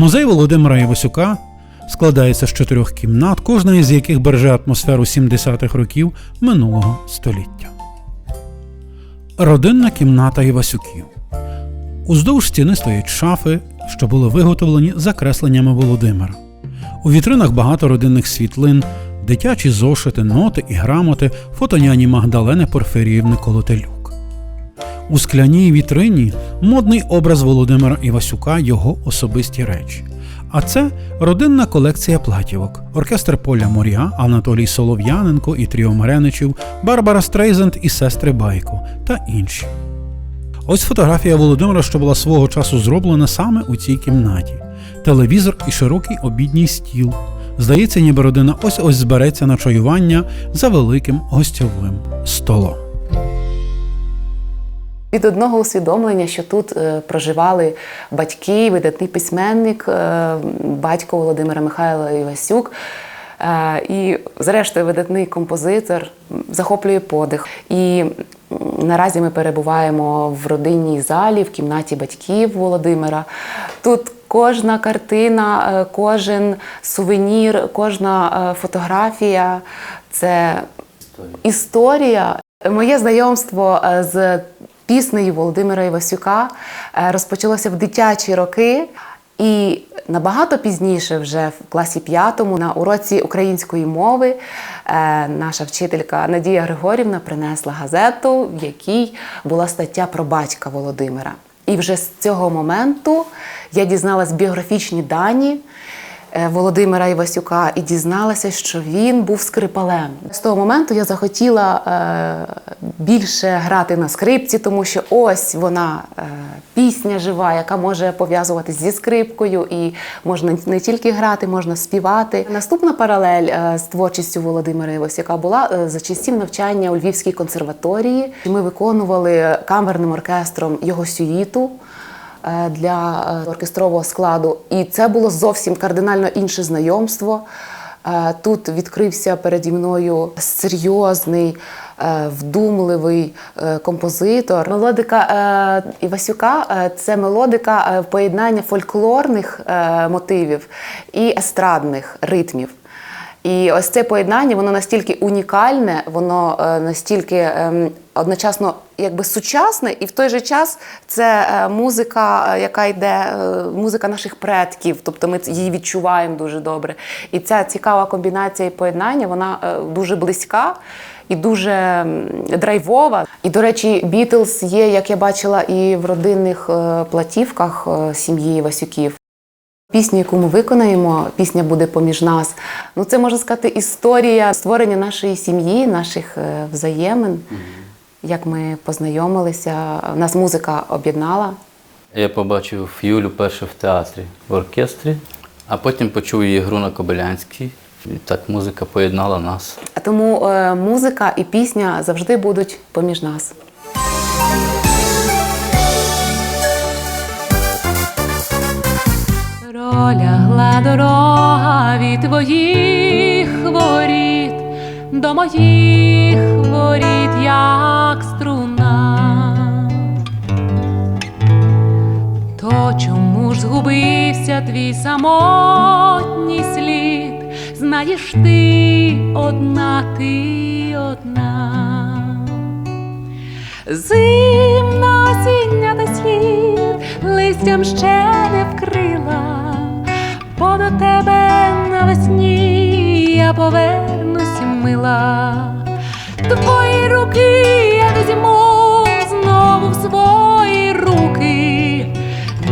Музей Володимира Івасюка складається з чотирьох кімнат, кожна із яких береже атмосферу 70-х років минулого століття. Родинна кімната Івасюків. Уздовж стіни стоять шафи, що були виготовлені за кресленнями Володимира. У вітринах багато родинних світлин, дитячі зошити, ноти і грамоти фотоняні Магдалени Порфиріївни Колотелюк. У скляній вітрині модний образ Володимира Івасюка, його особисті речі. А це родинна колекція платівок, оркестр Поля Моря, Анатолій Солов'яненко і Тріо Мареничів, Барбара Стрейзенд і сестри Байко та інші. Ось фотографія Володимира, що була свого часу зроблена саме у цій кімнаті. Телевізор і широкий обідній стіл. Здається, ніби родина ось ось збереться на чаювання за великим гостьовим столом. Від одного усвідомлення, що тут е, проживали батьки, видатний письменник, е, батько Володимира Михайла Івасюк. е, І, зрештою, видатний композитор захоплює подих. І наразі ми перебуваємо в родинній залі, в кімнаті батьків Володимира. Тут кожна картина, е, кожен сувенір, кожна фотографія це історія. Моє знайомство з піснею Володимира Івасюка е, розпочалося в дитячі роки. І набагато пізніше, вже в класі п'ятому, на уроці української мови, е, наша вчителька Надія Григорівна принесла газету, в якій була стаття про батька Володимира. І вже з цього моменту я дізналась біографічні дані Володимира Івасюка і дізналася, що він був скрипалем. З того моменту я захотіла е, більше грати на скрипці, тому що ось вона е, пісня жива, яка може пов'язуватись зі скрипкою, і можна не тільки грати, можна співати. Наступна паралель е, з творчістю Володимира Івасюка була е, за часів навчання у Львівській консерваторії. Ми виконували камерним оркестром його сюїту е, для е, оркестрового складу. І це було зовсім кардинально інше знайомство. Е, Тут відкрився переді мною серйозний, е, вдумливий е, композитор. Мелодика е, Івасюка е, це мелодика е, поєднання фольклорних е, мотивів і естрадних ритмів. І ось це поєднання, воно настільки унікальне, воно е, настільки ем, одночасно якби сучасне, і в той же час це е, музика, е, яка йде, музика наших предків, тобто ми її відчуваємо дуже добре. І ця цікава комбінація і поєднання, вона дуже близька. І дуже драйвова. І, до речі, Бітлз є, як я бачила, і в родинних платівках сім'ї Васюків. Пісню, яку ми виконаємо, пісня буде поміж нас. Ну, це можна сказати історія створення нашої сім'ї, наших е, взаємин, як ми познайомилися. Нас музика об'єднала. Я побачив Юлю перше в театрі в оркестрі, а потім почув її гру на Кобилянській. І так музика поєднала нас. А Тому е, музика і пісня завжди будуть поміж нас. Пролягла дорога від твоїх воріт до моїх воріт, як струна. То чому ж згубився твій самотній слід? Знаєш ти одна, ти одна. Зимна осіння та слід листям ще не вкрила, бо до тебе навесні я повернусь мила. Твої руки я візьму знову в свої руки,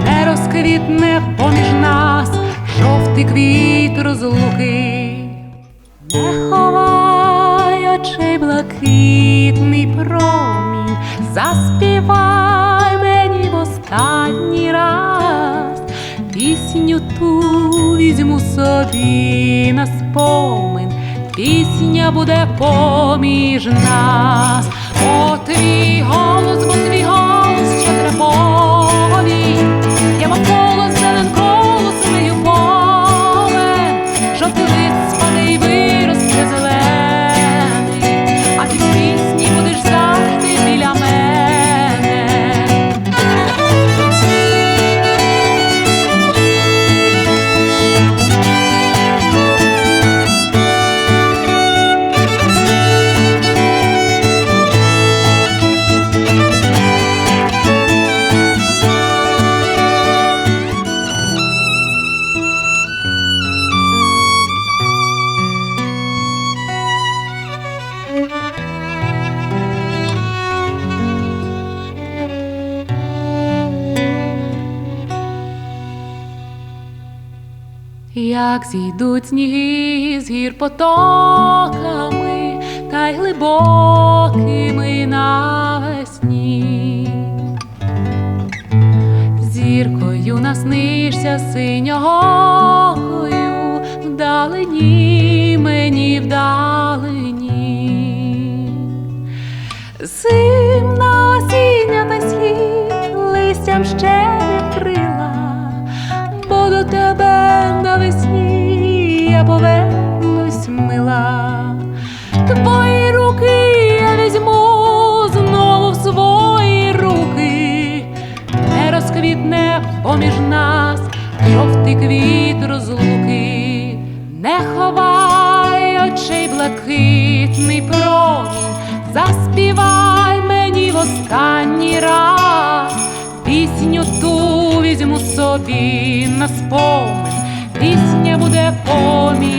не розквітне поміж нас жовтий квіт розлуки. Не ховай очей блакитний промінь, заспівай мені в останній раз, пісню ту візьму собі на спомин, пісня буде поміж нас. О, твій голос, як зійдуть сніги з гір потоками та й глибокими навесні. Зіркою наснишся синьогою, вдалині мені вдалині. Зимна осіння та слід листям ще жовтий квіт розлуки, не ховай очей блакитний промінь, заспівай мені в останній раз, пісню ту візьму собі на спомин, пісня буде поміж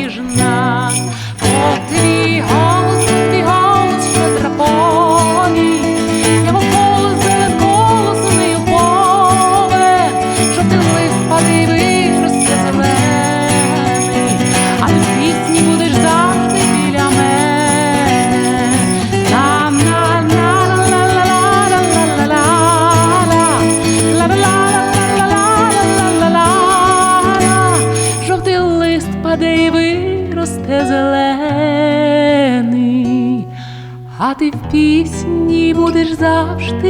пісні будеш завжди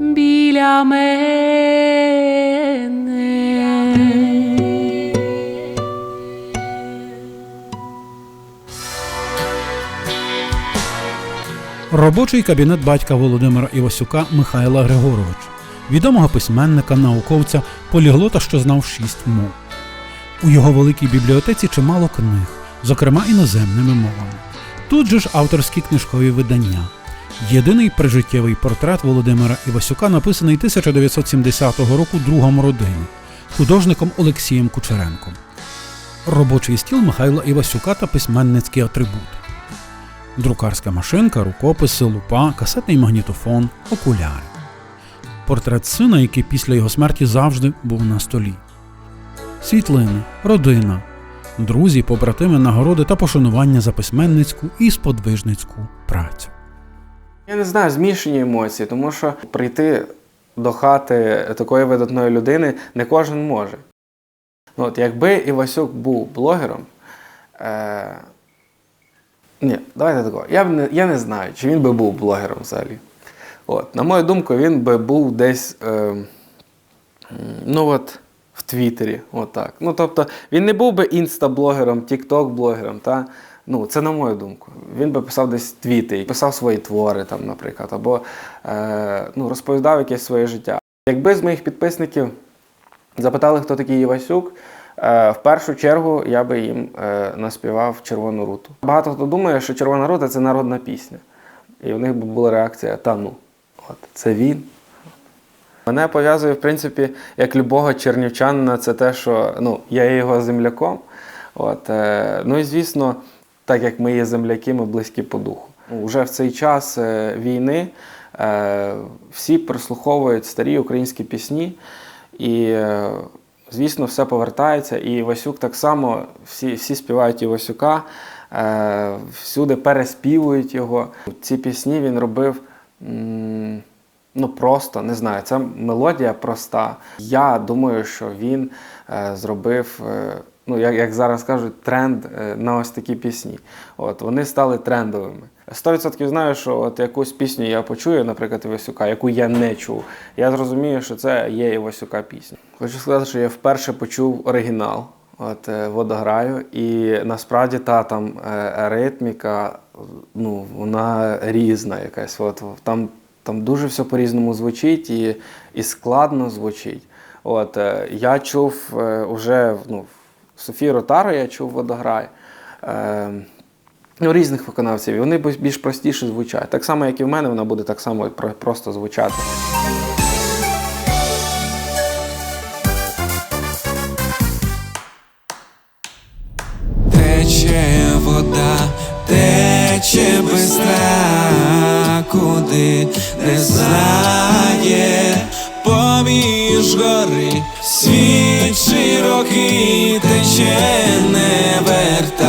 біля мене. Робочий кабінет батька Володимира Івасюка Михайла Григоровича, відомого письменника, науковця, поліглота, що знав шість мов. У його великій бібліотеці чимало книг, зокрема іноземними мовами. Тут же ж авторські книжкові видання. Єдиний прижиттєвий портрет Володимира Івасюка написаний 1970 року другом родини художником Олексієм Кучеренком. Робочий стіл Михайла Івасюка та письменницькі атрибути друкарська машинка, рукописи, лупа, касетний магнітофон, окуляри. Портрет сина, який після його смерті завжди був на столі. Світлини, родина, друзі, побратими, нагороди та пошанування за письменницьку і сподвижницьку працю. Я не знаю, змішані емоції, тому що прийти до хати такої видатної людини не кожен може. Ну, от, якби Івасюк був блогером. Е... Ні, давайте такого. Я, б не, я не знаю, чи він би був блогером взагалі. От, на мою думку, він би був десь. Е... Ну от. Твіттері, отак. Ну, тобто, він не був би інстаблогером, тікток-блогером, та? Ну, це на мою думку. Він би писав десь твіти, писав свої твори, там, наприклад, або е, ну, розповідав якесь своє життя. Якби з моїх підписників запитали, хто такий Івасюк, е, в першу чергу я би їм е, наспівав Червону руту. Багато хто думає, що Червона рута це народна пісня. І в них була реакція: та ну, от, це він. Мене пов'язує, в принципі, як любого чернівчанина, це те, що ну, я є його земляком. От, е, ну і звісно, так як ми є земляки, ми близькі по духу. Уже в цей час е, війни е, всі прислуховують старі українські пісні, і, е, звісно, все повертається. І Васюк так само, всі, всі співають Івасюка, е, всюди переспівують його. Ці пісні він робив. м, Ну просто не знаю, це мелодія проста. Я думаю, що він е, зробив, е, ну як, як зараз кажуть, тренд е, на ось такі пісні. От вони стали трендовими. 100% знаю, що от якусь пісню я почую, наприклад, Івасюка, яку я не чув. Я зрозумію, що це є Івасюка пісня. Хочу сказати, що я вперше почув оригінал. От е, водограю, і насправді та там е, ритміка, ну вона різна якась. От там там дуже все по-різному звучить і, і складно звучить. От, е, я чув е, уже ну, Софію Ротару, я чув водограй. Е, ну, різних виконавців, і вони більш простіше звучать. Так само, як і в мене, вона буде так само просто звучати. Тече вода, тече бистра, куди не знає, поміж гори світ широкий тече не вертає.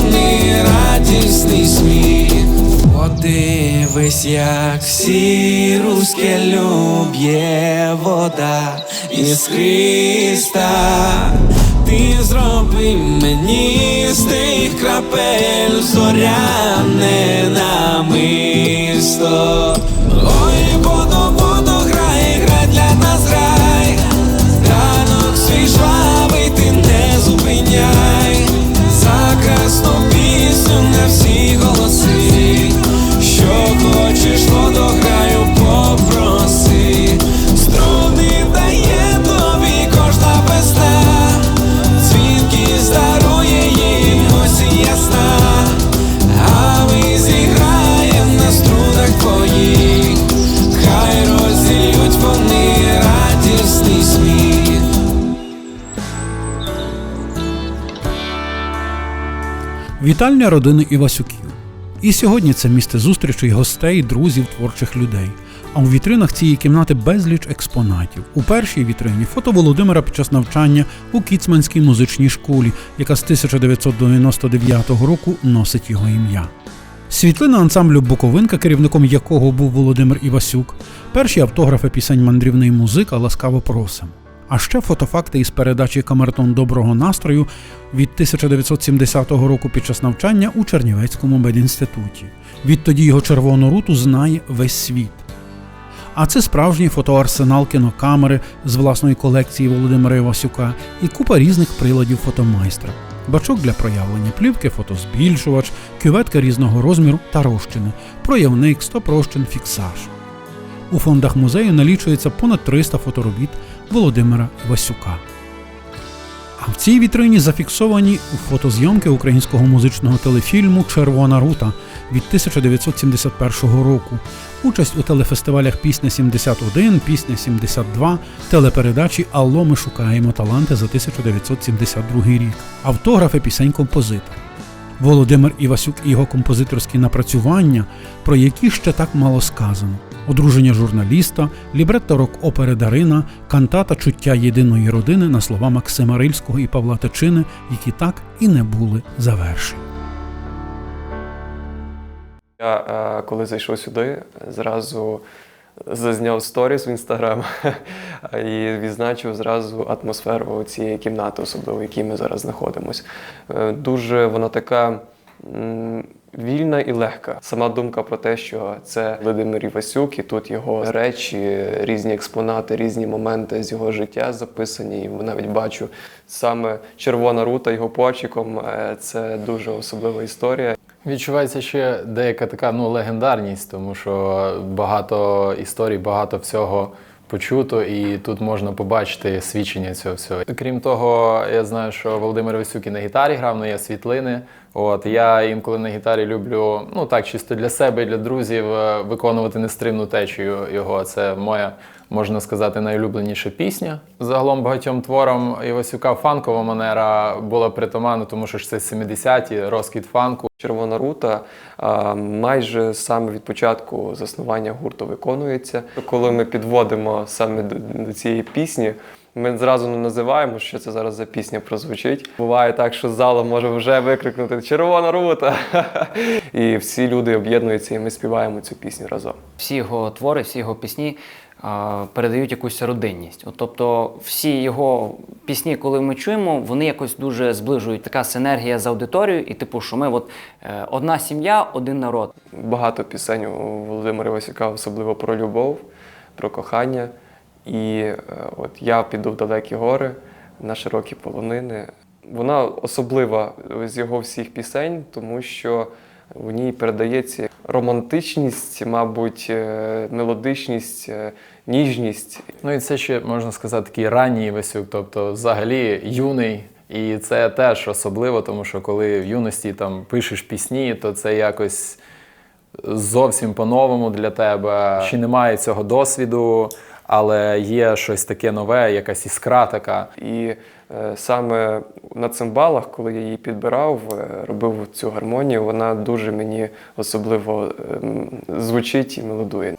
Вони радісний сміх. Подивись, як всі руське люб'є вода іскриста. Ти зроби мені з тих крапель зоряне намисто. Ой, водо, водо, грай, грай для нас грай. Ранок свій жвавий ти не зупиняй. За красну всі голоси. Що хочеш, водограю, Вітальня родини Івасюків. І сьогодні це місце зустрічей гостей, друзів, творчих людей. А у вітринах цієї кімнати безліч експонатів. У першій вітрині фото Володимира під час навчання у Кіцманській музичній школі, яка з 1999 року носить його ім'я. Світлина ансамблю Буковинка, керівником якого був Володимир Івасюк, перші автографи пісень мандрівний музика ласкаво просим. А ще фотофакти із передачі Камертон доброго настрою від 1970 року під час навчання у Чернівецькому медінституті. Відтоді його червону руту знає весь світ. А це справжній фотоарсенал кінокамери з власної колекції Володимира Івасюка і купа різних приладів фотомайстра. Бачок для проявлення плівки, фотозбільшувач, кюветка різного розміру та розчини, проявник, стопрощин, фіксаж. У фондах музею налічується понад 300 фоторобіт Володимира Івасюка. А в цій вітрині зафіксовані фотозйомки українського музичного телефільму Червона рута від 1971 року, участь у телефестивалях Пісня 71, Пісня 72, телепередачі Алло, ми шукаємо таланти за 1972 рік, автографи пісень композитора. Володимир Івасюк і його композиторські напрацювання, про які ще так мало сказано. Одруження журналіста, лібретто рок-опери Дарина, кантата чуття єдиної родини на слова Максима Рильського і Павла Тичини, які так і не були завершені. Я е, коли зайшов сюди, зразу зазняв сторіс в інстаграм і відзначив зразу атмосферу цієї кімнати, особливо в якій ми зараз знаходимося. Е, Дуже вона така вільна і легка. Сама думка про те, що це Володимир Івасюк, і тут його речі, різні експонати, різні моменти з його життя записані. І навіть бачу саме червона рута його почіком. Е, Це дуже особлива історія. Відчувається ще деяка така ну, легендарність, тому що багато історій, багато всього почуто, і тут можна побачити свідчення цього всього. Крім того, я знаю, що Володимир Васюк і на гітарі грав, ну є світлини. От я інколи на гітарі люблю, ну так, чисто для себе і для друзів е, виконувати нестримну течію його. Це моя, можна сказати, найулюбленіша пісня. Загалом багатьом творам Івасюка фанкова манера була притаманна, тому що ж це 70-ті, розквіт фанку. Червона рута майже саме від початку заснування гурту виконується. Коли ми підводимо саме до цієї пісні, ми зразу не називаємо, що це зараз за пісня прозвучить. Буває так, що з залу може вже викрикнути Червона рута. І всі люди об'єднуються, і ми співаємо цю пісню разом. всі його твори, всі його пісні а, передають якусь родинність. От, тобто, всі його пісні, коли ми чуємо, вони якось дуже зближують. Така синергія з аудиторією, і типу, що ми от е, одна сім'я, один народ. Багато пісень у Володимира Васюка, особливо про любов, про кохання. І е, от я піду в далекі гори на широкі полонини. Вона особлива з його всіх пісень, тому що в ній передається романтичність, мабуть, е, мелодичність, е, ніжність. Ну і це ще можна сказати такий ранній Івасюк, тобто взагалі юний. І це теж особливо, тому що коли в юності там пишеш пісні, то це якось зовсім по-новому для тебе. Ще немає цього досвіду, але є щось таке нове, якась іскра така. І е, саме на цимбалах, коли я її підбирав, е, робив цю гармонію, вона дуже мені особливо е, звучить і мелодує.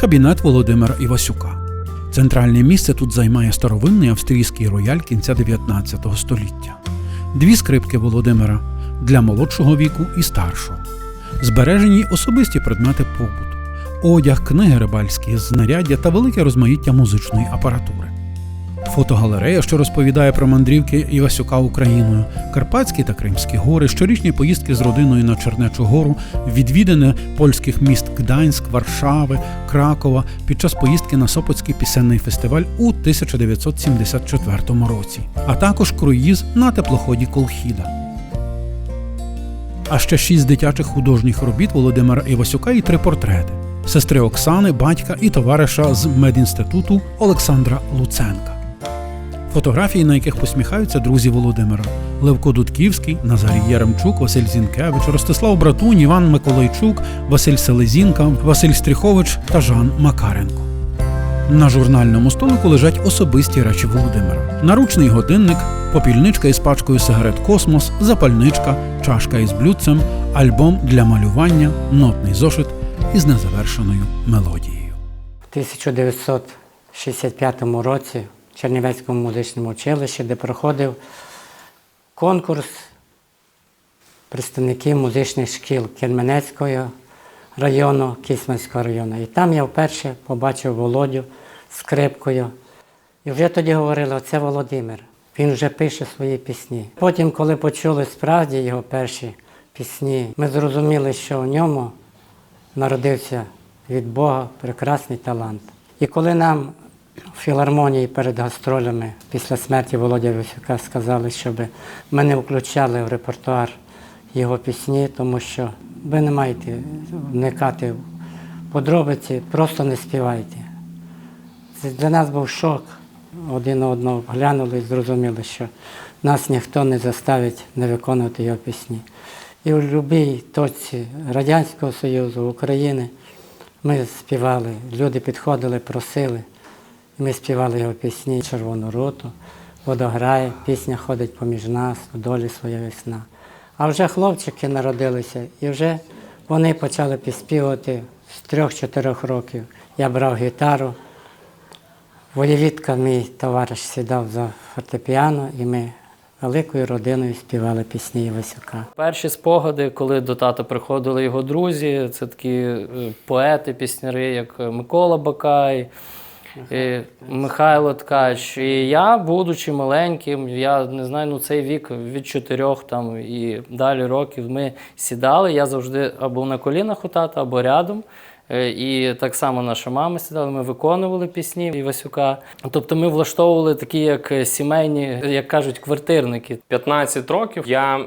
Кабінет Володимира Івасюка. Центральне місце тут займає старовинний австрійський рояль кінця 19 століття. Дві скрипки Володимира для молодшого віку і старшого. Збережені особисті предмети побуту, одяг, книги рибальські, знаряддя та велике розмаїття музичної апаратури. Фотогалерея, що розповідає про мандрівки Івасюка Україною, Карпатські та Кримські гори, щорічні поїздки з родиною на Чернечу гору, відвідини польських міст Гданськ, Варшави, Кракова під час поїздки на Сопотський пісенний фестиваль у 1974 році, а також круїз на теплоході Колхіда. А ще шість дитячих художніх робіт Володимира Івасюка і три портрети сестри Оксани, батька і товариша з медінституту Олександра Луценка. Фотографії, на яких посміхаються друзі Володимира: Левко Дудківський, Назарій Яремчук, Василь Зінкевич, Ростислав Братунь, Іван Миколайчук, Василь Селезінка, Василь Стріхович та Жан Макаренко. На журнальному столику лежать особисті речі Володимира: наручний годинник, попільничка із пачкою сигарет Космос, запальничка, чашка із блюдцем, альбом для малювання, нотний зошит із незавершеною мелодією. В 1965 році Чернівецькому музичному училищі, де проходив конкурс представників музичних шкіл Кельменецького району, Кисменського району. І там я вперше побачив Володю з скрипкою. І вже тоді говорили, оце Володимир. Він вже пише свої пісні. Потім, коли почули справді його перші пісні, ми зрозуміли, що в ньому народився від Бога прекрасний талант. І коли нам в філармонії перед гастролями після смерті Володя Висюка сказали, щоб ми не включали в репертуар його пісні, тому що ви не маєте вникати в подробиці, просто не співайте. Це для нас був шок. Один одного глянули і зрозуміли, що нас ніхто не заставить не виконувати його пісні. І в будь-якій точці Радянського Союзу, України ми співали, люди підходили, просили. Ми співали його пісні Червону руту, водограє, пісня ходить поміж нас, у долі своя весна. А вже хлопчики народилися, і вже вони почали підспівати з трьох-чотирьох років. Я брав гітару, Воєвідка, мій товариш сідав за фортепіано, і ми великою родиною співали пісні Івасюка. Перші спогади, коли до тата приходили його друзі, це такі е, поети, пісняри, як Микола Бакай, е, Михайло Ткач. І я, будучи маленьким, я не знаю, ну цей вік від чотирьох там і далі років ми сідали. Я завжди або на колінах у тата, або рядом. Е, І так само наша мама сідала, ми виконували пісні Івасюка. Тобто ми влаштовували такі, як сімейні, як кажуть, квартирники. 15 років я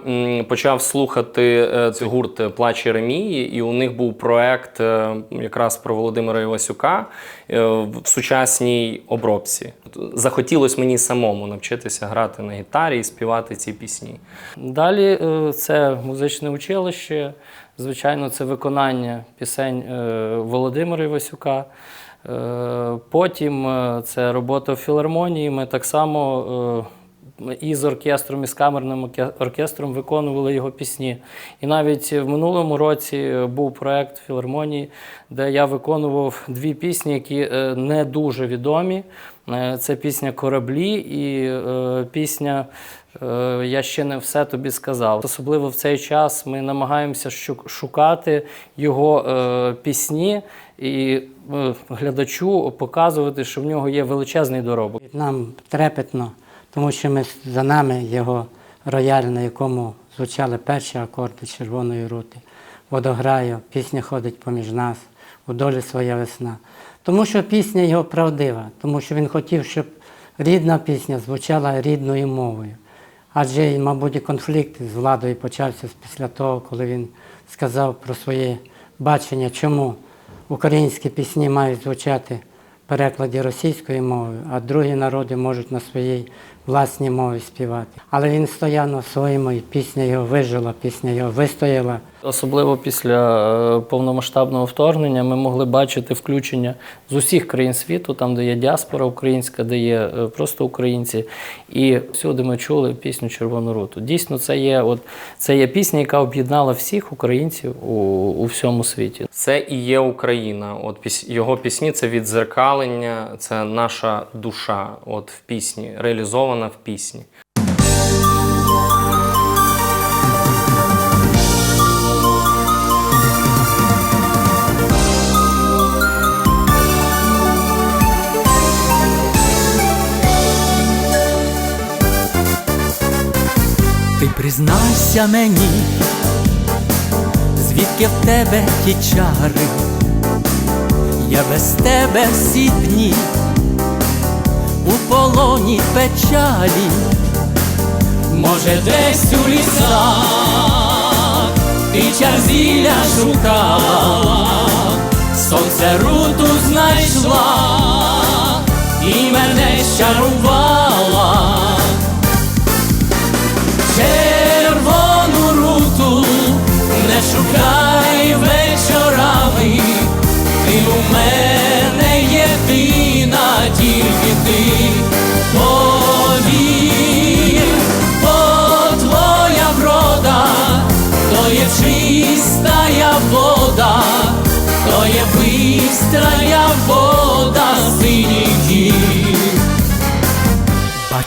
почав слухати е, цей гурт Плач Єремії, і у них був проект е, якраз про Володимира Івасюка е, в сучасній обробці. Захотілося мені самому навчитися грати на гітарі і співати ці пісні. Далі е, це музичне училище, звичайно, це виконання пісень е, Володимира Івасюка. Е, Потім е, це робота в філармонії. Ми так само і з оркестром, і з камерним оркестром виконували його пісні. І навіть в минулому році був проект філармонії, де я виконував дві пісні, які не дуже відомі. Це пісня Кораблі і пісня Я ще не все тобі сказав. Особливо в цей час ми намагаємося шукати його е, пісні і е, глядачу показувати, що в нього є величезний доробок. Нам трепетно, тому що ми за нами його рояль, на якому звучали перші акорди червоної рути. Водограю, пісня ходить поміж нас, у долі своя весна. Тому що пісня його правдива, тому що він хотів, щоб рідна пісня звучала рідною мовою. Адже, мабуть, конфлікт з владою почався після того, коли він сказав про своє бачення, чому українські пісні мають звучати в перекладі російською мовою, а другі народи можуть на своїй власній мові співати. Але він стояв на своєму, і пісня його вижила, пісня його вистояла. Особливо після е, повномасштабного вторгнення ми могли бачити включення з усіх країн світу, там, де є діаспора українська, де є е, просто українці. І всюди ми чули пісню Червону руту. Дійсно, це є, от, це є пісня, яка об'єднала всіх українців у, у всьому світі. Це і є Україна. От піс- його пісні це відзеркалення, це наша душа. От в пісні, реалізована в пісні. Ти признайся мені, звідки в тебе ті чари, я без тебе всі дні у полоні печалі, може, десь у лісах ти чарзіля шукала, сонце руту знайшла і мене щарувала. Червону руту не шукай вечорами, ти у мене єдина, тільки ти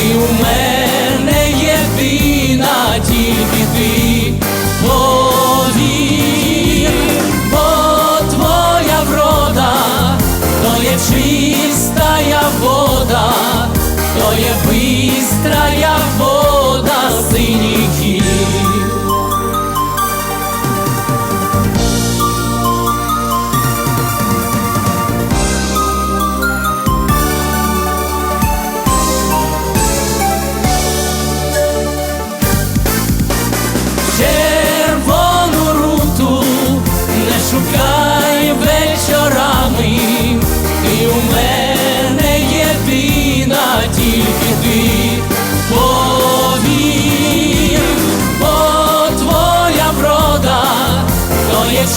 ти у мене єдина, тільки ти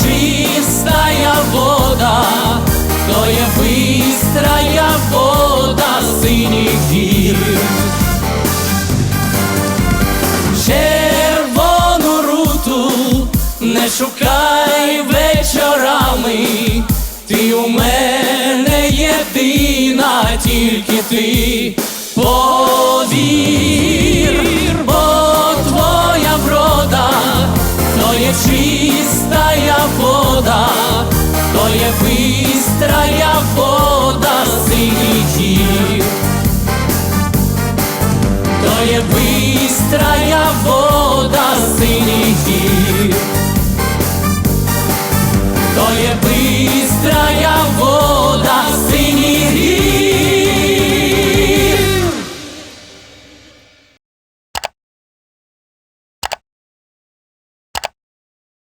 чистая вода, то є бистрая вода синіх гір. червону руту не шукай вечорами, ти у мене єдина, тільки ти повір, є чистая вода, то є бистрая вода синіх то є бистрая